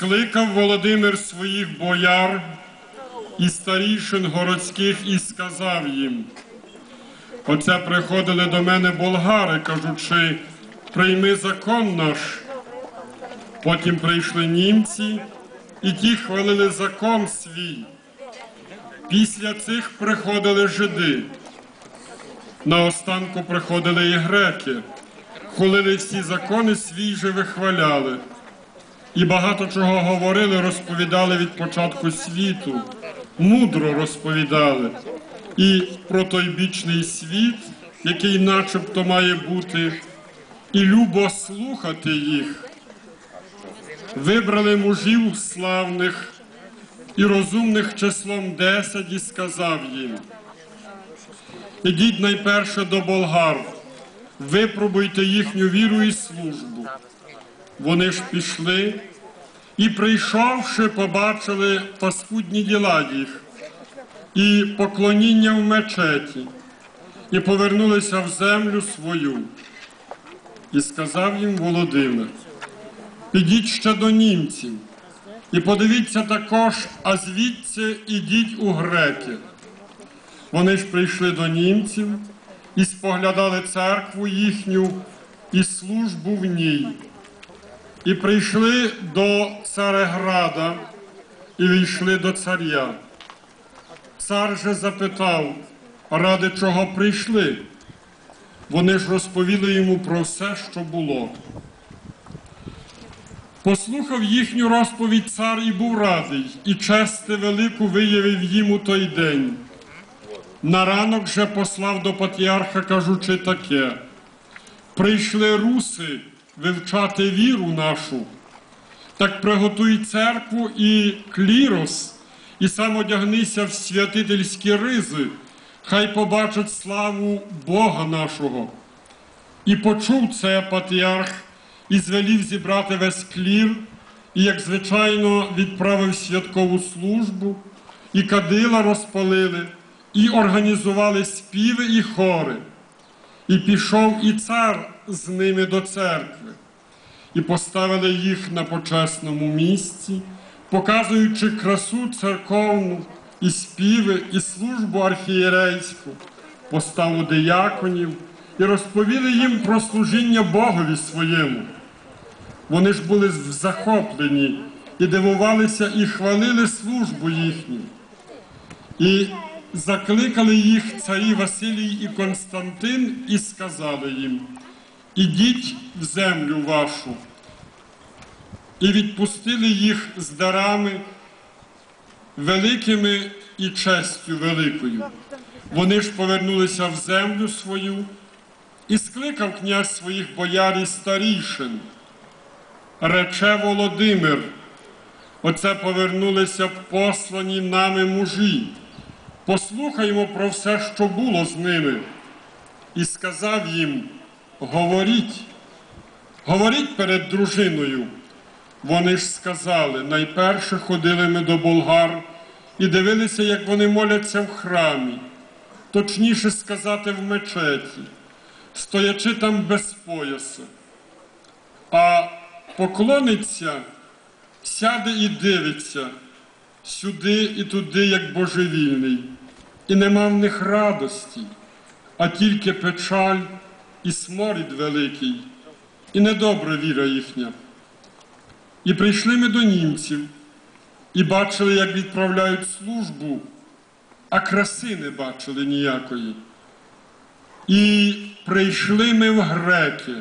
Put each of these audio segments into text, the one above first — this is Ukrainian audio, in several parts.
Скликав Володимир своїх бояр і старішин городських і сказав їм, оце приходили до мене болгари, кажучи, прийми закон наш. Потім прийшли німці, і ті хвалили закон свій. Після цих приходили жиди. Наостанку приходили і греки, хвалили всі закони свій же вихваляли. І багато чого говорили, розповідали від початку світу, мудро розповідали. І про той бічний світ, який начебто має бути, і любо слухати їх. Вибрали мужів славних і розумних числом десять і сказав їм. Ідіть найперше до болгар, випробуйте їхню віру і службу. Вони ж пішли і, прийшовши, побачили паскудні діла їх і поклоніння в мечеті, і повернулися в землю свою. І сказав їм Володимир: підіть ще до німців, і подивіться також, а звідси ідіть у греки. Вони ж прийшли до німців і споглядали церкву їхню і службу в ній. І прийшли до Цареграда і війшли до царя. Цар же запитав, ради чого прийшли. Вони ж розповіли йому про все, що було. Послухав їхню розповідь цар і був радий, і чести велику виявив їм у той день. На ранок же послав до патріарха, кажучи таке: прийшли руси вивчати віру нашу, так приготуй церкву і клірос, і сам одягнися в святительські ризи, хай побачать славу Бога нашого. І почув це патріарх і звелів зібрати весь клір, і, як звичайно, відправив святкову службу, і кадила розпалили, і організували співи і хори. І пішов і цар з ними до церкви, і поставили їх на почесному місці, показуючи красу церковну, і співи, і службу архієрейську, поставу дияконів, і розповіли їм про служіння Богові своєму. Вони ж були захоплені і дивувалися, і хвалили службу їхню. І закликали їх царі Василій і Константин і сказали їм: ідіть в землю вашу, і відпустили їх з дарами великими і честю великою. Вони ж повернулися в землю свою і скликав князь своїх бояр і старішин. Рече Володимир, оце повернулися послані нами мужі. Послухаймо про все, що було з ними. І сказав їм: говоріть, говоріть перед дружиною. Вони ж сказали, найперше ходили ми до болгар і дивилися, як вони моляться в храмі, точніше сказати, в мечеті, стоячи там без пояса. А поклониться, сяде і дивиться сюди і туди, як божевільний, і нема в них радості, а тільки печаль і сморід великий, і недобра віра їхня. І прийшли ми до німців і бачили, як відправляють службу, а краси не бачили ніякої. І прийшли ми в греки,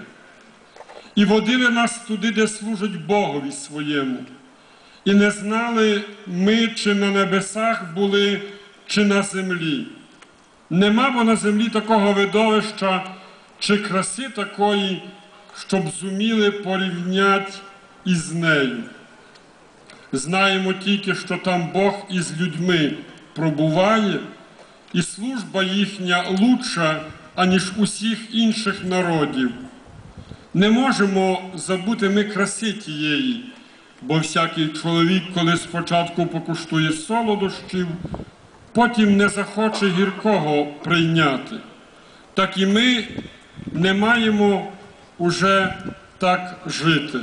і водили нас туди, де служать Богові своєму. І не знали ми, чи на небесах були, чи на землі. Нема бо на землі такого видовища чи краси такої, щоб зуміли порівняти із нею. Знаємо тільки, що там Бог із людьми пробуває, і служба їхня лучша, аніж усіх інших народів. Не можемо забути ми краси тієї, бо всякий чоловік, коли спочатку покуштує солодощів, потім не захоче гіркого прийняти. Так і ми не маємо уже так жити.